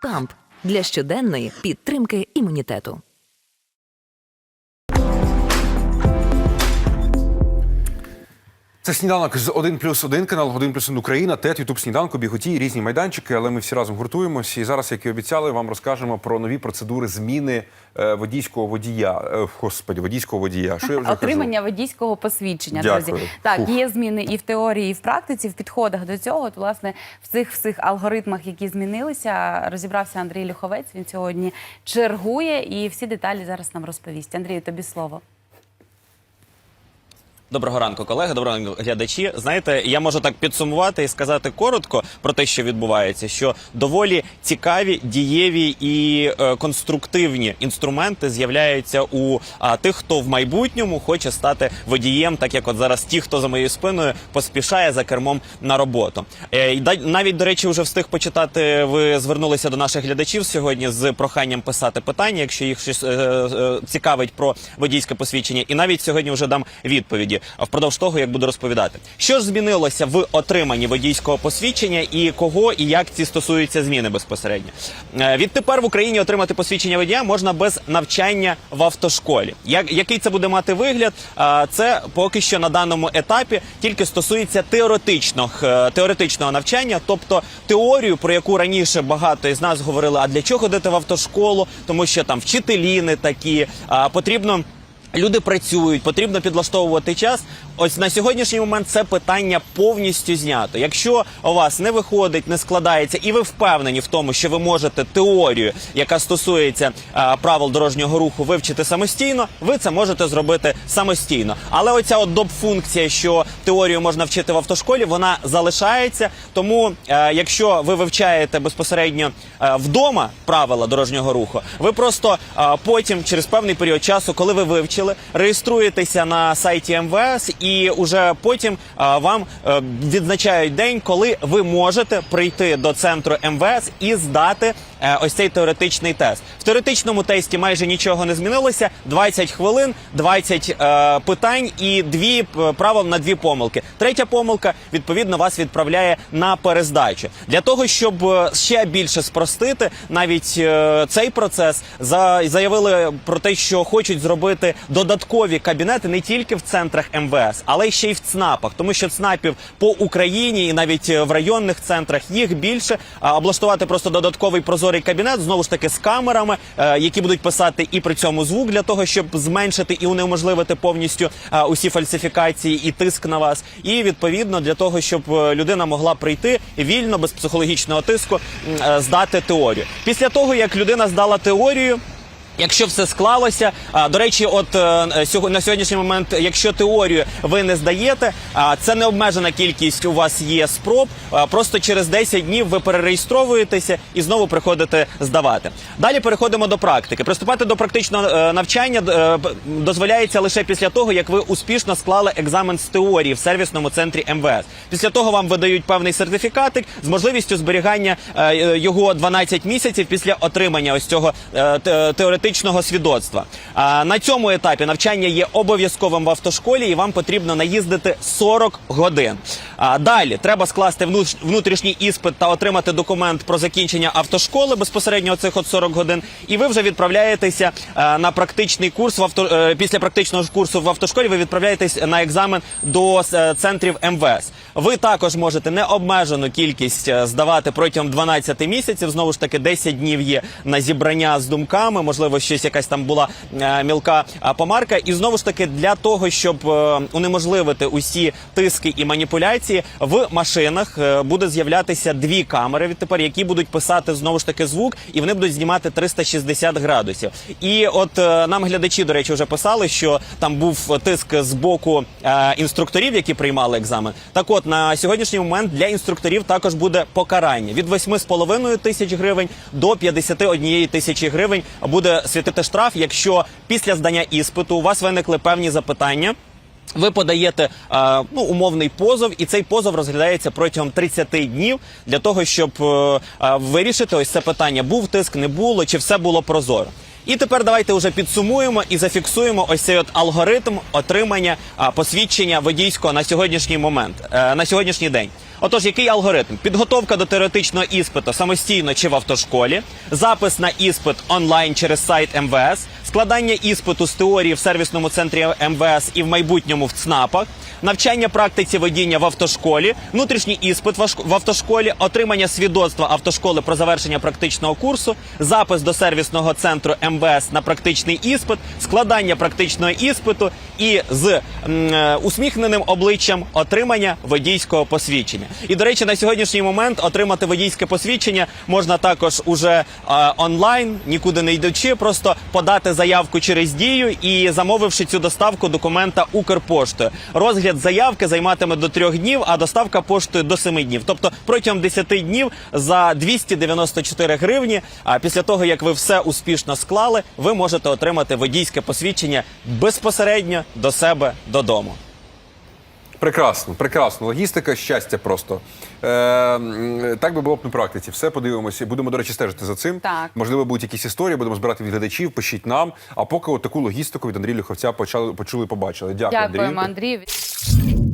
Камп для щоденної підтримки імунітету. Це сніданок з 1 плюс 1, канал 1 плюс 1 Україна, ТЕТ, Ютуб сніданку, біготі, різні майданчики, але ми всі разом гуртуємось. І зараз, як і обіцяли, вам розкажемо про нові процедури зміни е, водійського водія. Е, господи, водійського водія. Що я вже Отримання водійського посвідчення, Дякую. друзі. Так, Фух. є зміни і в теорії, і в практиці, в підходах до цього. От, власне, в цих всіх алгоритмах, які змінилися, розібрався Андрій Люховець. Він сьогодні чергує і всі деталі зараз нам розповість. Андрію, тобі слово. Доброго ранку, колеги, доброго ранку, глядачі. Знаєте, я можу так підсумувати і сказати коротко про те, що відбувається, що доволі цікаві, дієві і е, конструктивні інструменти з'являються у а, тих, хто в майбутньому хоче стати водієм, так як от зараз ті, хто за моєю спиною поспішає за кермом на роботу. Е, навіть до речі, вже встиг почитати. Ви звернулися до наших глядачів сьогодні з проханням писати питання, якщо їх щось е, е, цікавить про водійське посвідчення. І навіть сьогодні вже дам відповіді впродовж того, як буду розповідати. Що ж змінилося в отриманні водійського посвідчення і кого і як ці стосуються зміни безпосередньо? Е, Відтепер в Україні отримати посвідчення водія можна без навчання в автошколі. Як який це буде мати вигляд? А, Це поки що на даному етапі тільки стосується теоретичного е, теоретичного навчання, тобто теорію, про яку раніше багато із нас говорили, а для чого ходити в автошколу, тому що там вчителі не такі, потрібно. Люди працюють, потрібно підлаштовувати час. Ось на сьогоднішній момент це питання повністю знято. Якщо у вас не виходить, не складається, і ви впевнені в тому, що ви можете теорію, яка стосується а, правил дорожнього руху, вивчити самостійно, ви це можете зробити самостійно. Але оця от доп функція, що теорію можна вчити в автошколі, вона залишається. Тому, е, якщо ви вивчаєте безпосередньо е, вдома правила дорожнього руху, ви просто е, потім, через певний період часу, коли ви вивчили, реєструєтеся на сайті МВС, і уже потім е, вам е, відзначають день, коли ви можете прийти до центру МВС і здати ось цей теоретичний тест. В теоретичному тесті майже нічого не змінилося. 20 хвилин, 20 е, питань і дві е, правил на дві помилки. Третя помилка відповідно вас відправляє на перездачу. Для того щоб е, ще більше спростити навіть е, цей процес, за заявили про те, що хочуть зробити додаткові кабінети не тільки в центрах МВС, але ще й в ЦНАПах, тому що ЦНАПів по Україні і навіть е, в районних центрах їх більше. Облаштувати просто додатковий прозорий кабінет знову ж таки з камерами, е, які будуть писати і при цьому звук для того, щоб зменшити і унеможливити повністю е, усі фальсифікації і тиск на вас. І відповідно для того, щоб е, людина могла прийти вільно без психологічного тиску здати теорію. Після того як людина здала теорію. Якщо все склалося, до речі, от е, на сьогоднішній момент, якщо теорію ви не здаєте, це не обмежена кількість у вас є спроб. Просто через 10 днів ви перереєстровуєтеся і знову приходите здавати. Далі переходимо до практики. Приступати до практичного е, навчання е, дозволяється лише після того, як ви успішно склали екзамен з теорії в сервісному центрі МВС. Після того вам видають певний сертифікатик з можливістю зберігання його 12 місяців після отримання ось цього е, теоретичного свідоцтва. А на цьому етапі навчання є обов'язковим в автошколі, і вам потрібно наїздити 40 годин. А далі треба скласти внутрішній іспит та отримати документ про закінчення автошколи безпосередньо цих от 40 годин. І ви вже відправляєтеся на практичний курс в авто е, після практичного курсу в автошколі. Ви відправляєтесь на екзамен до е, центрів МВС. Ви також можете необмежену кількість е, здавати протягом 12 місяців. Знову ж таки, 10 днів є на зібрання з думками. Можливо, щось якась там була е, мілка е, помарка. І знову ж таки, для того, щоб е, унеможливити усі тиски і маніпуляції, в машинах буде з'являтися дві камери відтепер, які будуть писати знову ж таки звук, і вони будуть знімати 360 градусів. І от нам глядачі, до речі, вже писали, що там був тиск з боку інструкторів, які приймали екзамен. Так от на сьогоднішній момент для інструкторів також буде покарання від 8,5 тисяч гривень до 51 тисячі гривень буде світити штраф, якщо після здання іспиту у вас виникли певні запитання. Ви подаєте е, ну, умовний позов, і цей позов розглядається протягом 30 днів для того, щоб е, е, вирішити ось це питання: був тиск, не було, чи все було прозоро. І тепер давайте вже підсумуємо і зафіксуємо ось цей от алгоритм отримання посвідчення водійського на сьогоднішній момент, е, на сьогоднішній день. Отож, який алгоритм? Підготовка до теоретичного іспиту самостійно чи в автошколі, запис на іспит онлайн через сайт МВС, складання іспиту з теорії в сервісному центрі МВС і в майбутньому в ЦНАПах, навчання практиці водіння в автошколі, внутрішній іспит в автошколі, отримання свідоцтва автошколи про завершення практичного курсу, запис до сервісного центру МВС на практичний іспит, складання практичного іспиту. І з м, е, усміхненим обличчям отримання водійського посвідчення. І до речі, на сьогоднішній момент отримати водійське посвідчення можна також уже е, онлайн, нікуди не йдучи, просто подати заявку через дію і замовивши цю доставку документа Укрпоштою. Розгляд заявки займатиме до трьох днів, а доставка поштою до семи днів. Тобто протягом 10 днів за 294 гривні. А після того як ви все успішно склали, ви можете отримати водійське посвідчення безпосередньо до себе додому. Прекрасно, прекрасно. Логістика, щастя просто. Е, так би було б на практиці. Все подивимося. Будемо, до речі, стежити за цим. Так. Можливо, будуть якісь історії, будемо збирати від глядачів, пишіть нам. А поки от таку логістику від Андрія Люховця почали почули, побачили. Дякую, Дякуємо, Андрію. Андрію.